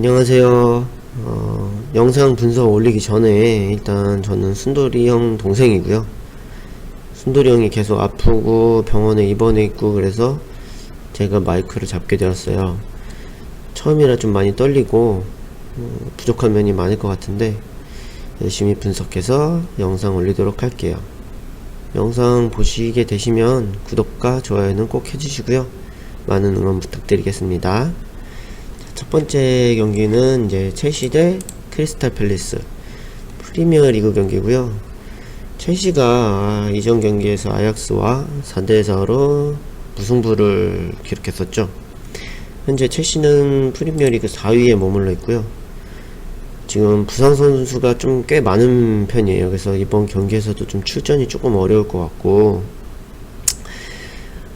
안녕하세요. 어, 영상 분석 올리기 전에 일단 저는 순돌이 형 동생이고요. 순돌이 형이 계속 아프고 병원에 입원해 있고 그래서 제가 마이크를 잡게 되었어요. 처음이라 좀 많이 떨리고 어, 부족한 면이 많을 것 같은데 열심히 분석해서 영상 올리도록 할게요. 영상 보시게 되시면 구독과 좋아요는 꼭 해주시고요. 많은 응원 부탁드리겠습니다. 첫 번째 경기는 이제 첼시 대 크리스탈 팰리스 프리미어 리그 경기고요. 첼시가 아, 이전 경기에서 아약스와 4대 4로 무승부를 기록했었죠. 현재 첼시는 프리미어 리그 4위에 머물러 있고요. 지금 부상 선수가 좀 꽤 많은 편이에요. 그래서 이번 경기에서도 좀 출전이 조금 어려울 것 같고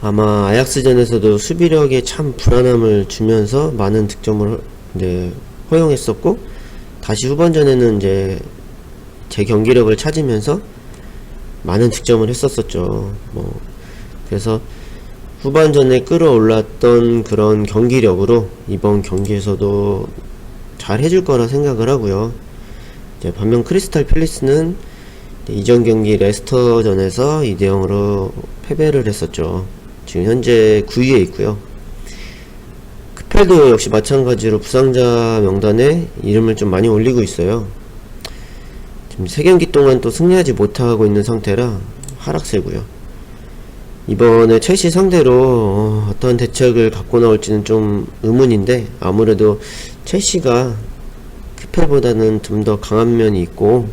아마 아약스전에서도 수비력에 참 불안함을 주면서 많은 득점을 이제 허용했었고 다시 후반전에는 이제 제 경기력을 찾으면서 많은 득점을 했었었죠. 뭐 그래서 후반전에 끌어올랐던 그런 경기력으로 이번 경기에서도 잘 해줄 거라 생각을 하고요. 이제 반면 크리스탈 팰리스는 이전 경기 레스터전에서 2대 0으로 패배를 했었죠. 지금 현재 9위에 있고요. 크펠도 역시 마찬가지로 부상자 명단에 이름을 좀 많이 올리고 있어요. 지금 3경기 동안 또 승리하지 못하고 있는 상태라 하락세고요. 이번에 첼시 상대로 어, 어떤 대책을 갖고 나올지는 좀 의문인데 아무래도 첼시가 크펠보다는 좀 더 강한 면이 있고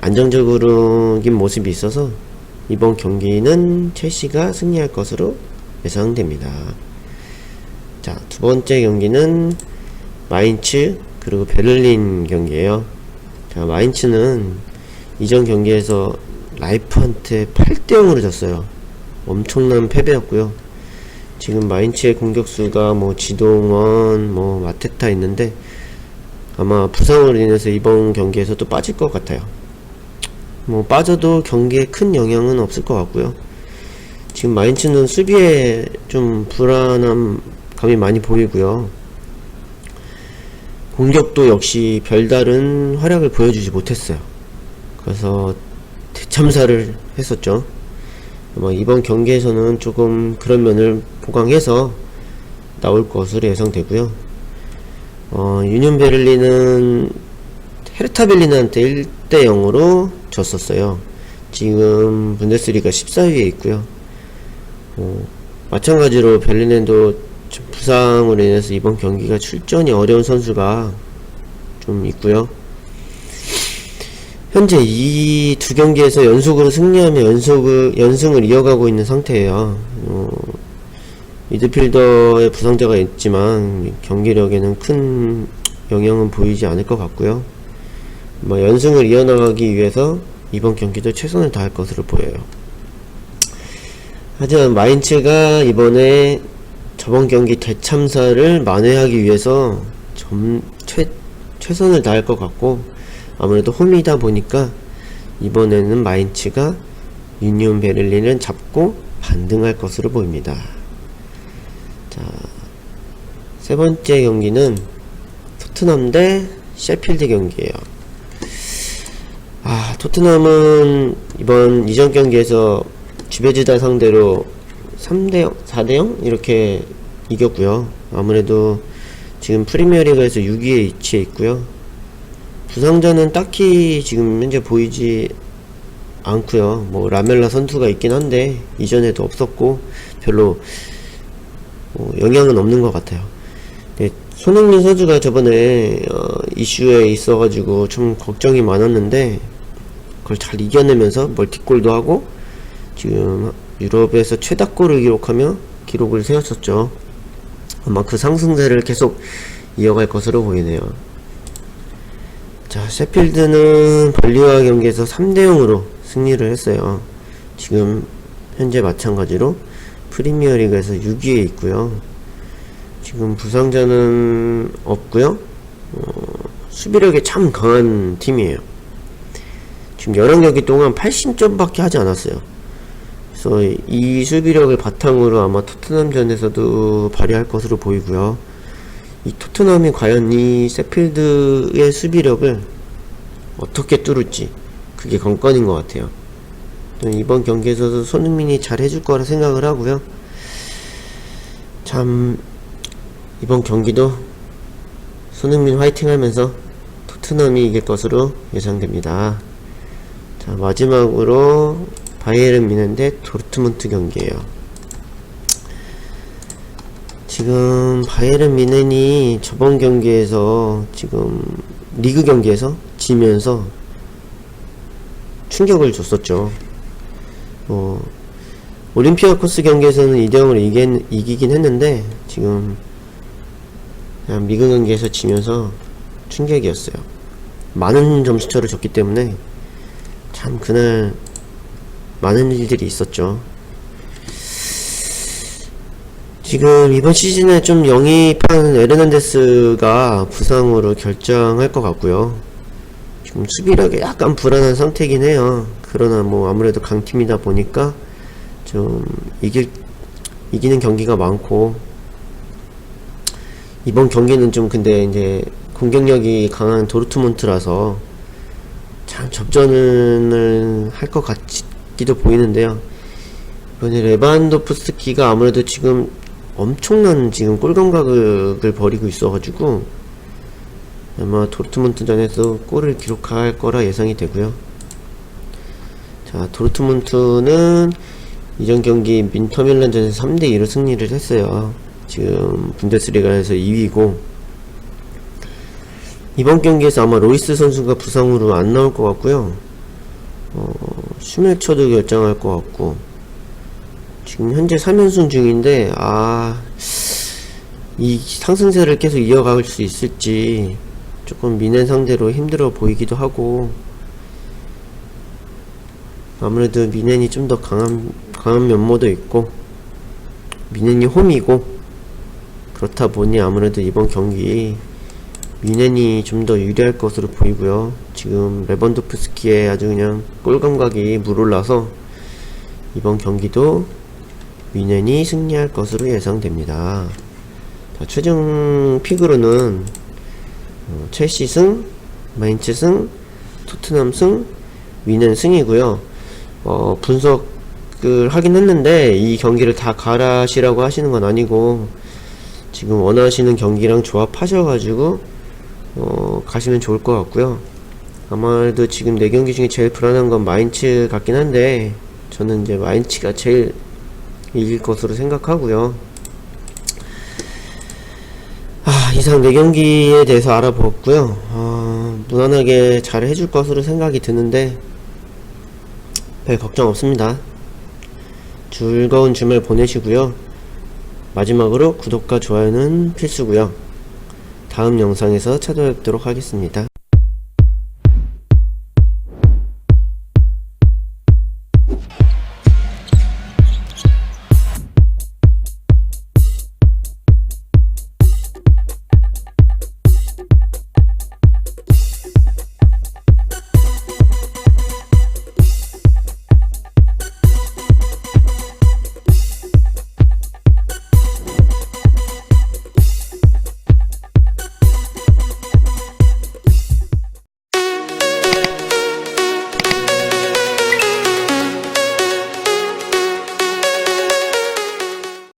안정적으로인 모습이 있어서 이번 경기는 첼시가 승리할 것으로 예상됩니다. 자, 두 번째 경기는 마인츠 그리고 베를린 경기예요. 자, 마인츠는 이전 경기에서 라이프한테 8대 0으로 졌어요. 엄청난 패배였고요. 지금 마인츠의 공격수가 뭐 지동원, 뭐 마테타 있는데 아마 부상으로 인해서 이번 경기에서 또 빠질 것 같아요. 뭐 빠져도 경기에 큰 영향은 없을 것 같고요. 지금 마인츠는 수비에 좀 불안한 감이 많이 보이고요. 공격도 역시 별다른 활약을 보여주지 못했어요. 그래서 대참사를 했었죠. 아마 이번 경기에서는 조금 그런 면을 보강해서 나올 것으로 예상되고요. 어, 유니온 베를린은 헤르타 berlin한테 1대 0으로 졌었어요. 지금 분데스리가 14위에 있고요. 어, 마찬가지로 좀 부상으로 인해서 이번 경기가 출전이 어려운 선수가 좀 있고요. 현재 이 두 경기에서 연속으로 승리하며 연속을 연승을 이어가고 있는 상태예요. 어, 미드필더의 부상자가 있지만 경기력에는 큰 영향은 보이지 않을 것 같고요. 뭐 연승을 이어나가기 위해서 이번 경기도 최선을 다할 것으로 보여요. 하지만 마인츠가 이번에 저번 경기 대참사를 만회하기 위해서 점, 최, 최선을 다할 것 같고 아무래도 홈이다 보니까 이번에는 마인츠가 유니온 베를린을 잡고 반등할 것으로 보입니다. 자, 세 번째 경기는 토트넘 대 셰필드 경기예요. 아, 토트넘은 이번 이전 경기에서 주베지다 상대로 3대0, 4대0 이렇게 이겼고요. 아무래도 지금 프리미어리그에서 6위에 위치해 있고요. 부상자는 딱히 지금 현재 보이지 않고요. 뭐 라멜라 선수가 있긴 한데 이전에도 없었고 별로 뭐 영향은 없는 것 같아요. 네, 손흥민 선수가 저번에 어, 이슈에 있어가지고 좀 걱정이 많았는데 그걸 잘 이겨내면서 멀티골도 하고 지금 유럽에서 최다골을 기록하며 기록을 세웠었죠. 아마 그 상승세를 계속 이어갈 것으로 보이네요. 자, 셰필드는 벌리와 경기에서 3대 0으로 승리를 했어요. 지금 현재 마찬가지로 프리미어 리그에서 6위에 있고요. 지금 부상자는 없고요. 어, 수비력이 참 강한 팀이에요. 지금 11경기 동안 80점밖에 하지 않았어요. 그래서 이 수비력을 바탕으로 아마 토트넘전에서도 발휘할 것으로 보이고요. 이 토트넘이 과연 이 세필드의 수비력을 어떻게 뚫을지 그게 관건인 것 같아요. 또 이번 경기에서도 손흥민이 잘 해줄 거라 생각을 하고요. 참 이번 경기도 손흥민 화이팅 하면서 토트넘이 이길 것으로 예상됩니다. 자, 마지막으로 바이에른 미넨 대 도르트문트 경기예요. 지금 바이에른 미넨이 저번 경기에서 지금 리그 경기에서 지면서 충격을 줬었죠. 뭐 올림피아 코스 경기에서는 2대0으로 이긴, 이기긴 했는데 지금 미그 경기에서 지면서 충격이었어요. 많은 점수차를 줬기 때문에 참 그날 많은 일들이 있었죠. 지금 이번 시즌에 좀 영입한 에르난데스가 부상으로 결정할 것 같고요. 지금 수비력이 약간 불안한 상태긴 해요. 그러나 뭐 아무래도 강팀이다 보니까 좀 이길 이기는 경기가 많고 이번 경기는 좀 근데 이제 공격력이 강한 도르트문트라서 참 접전을 할 것 같기도 보이는데요. 이번에 레반도프스키가 아무래도 지금 엄청난 지금 골 감각을 벌이고 있어가지고 아마 도르트문트전에서 골을 기록할 거라 예상이 되고요. 자, 도르트문트는 이전 경기 민터밀란전에서 3대 2로 승리를 했어요. 지금 분데스리가에서 2위고 이번 경기에서 아마 로이스 선수가 부상으로 안 나올 것 같고요. 어, 슈멜처도 결정할 것 같고 지금 현재 3연승 중인데 아, 이 상승세를 계속 이어갈 수 있을지 조금 미넨 상대로 힘들어 보이기도 하고 아무래도 미넨이 좀 더 강한 강한 면모도 있고 미넨이 홈이고 그렇다 보니 아무래도 이번 경기 미넨이 좀 더 유리할 것으로 보이고요. 지금 레번도프스키의 아주 그냥 골 감각이 물올라서 이번 경기도 미넨이 승리할 것으로 예상됩니다. 자, 최종 픽으로는 어, 첼시 승, 마인츠 승, 토트넘 승, 미넨 승이고요. 어, 분석을 하긴 했는데 이 경기를 다 가라시라고 하시는 건 아니고 지금 원하시는 경기랑 조합하셔가지고 어, 가시면 좋을 것 같고요. 아마도 지금 네 경기 중에 제일 불안한 건 마인츠 같긴 한데 저는 이제 마인츠가 제일 이길 것으로 생각하고요. 아, 이상 네 경기에 대해서 알아보았고요. 어, 무난하게 잘 해줄 것으로 생각이 드는데 별 걱정 없습니다. 즐거운 주말 보내시고요. 마지막으로 구독과 좋아요는 필수고요. 다음 영상에서 찾아뵙도록 하겠습니다.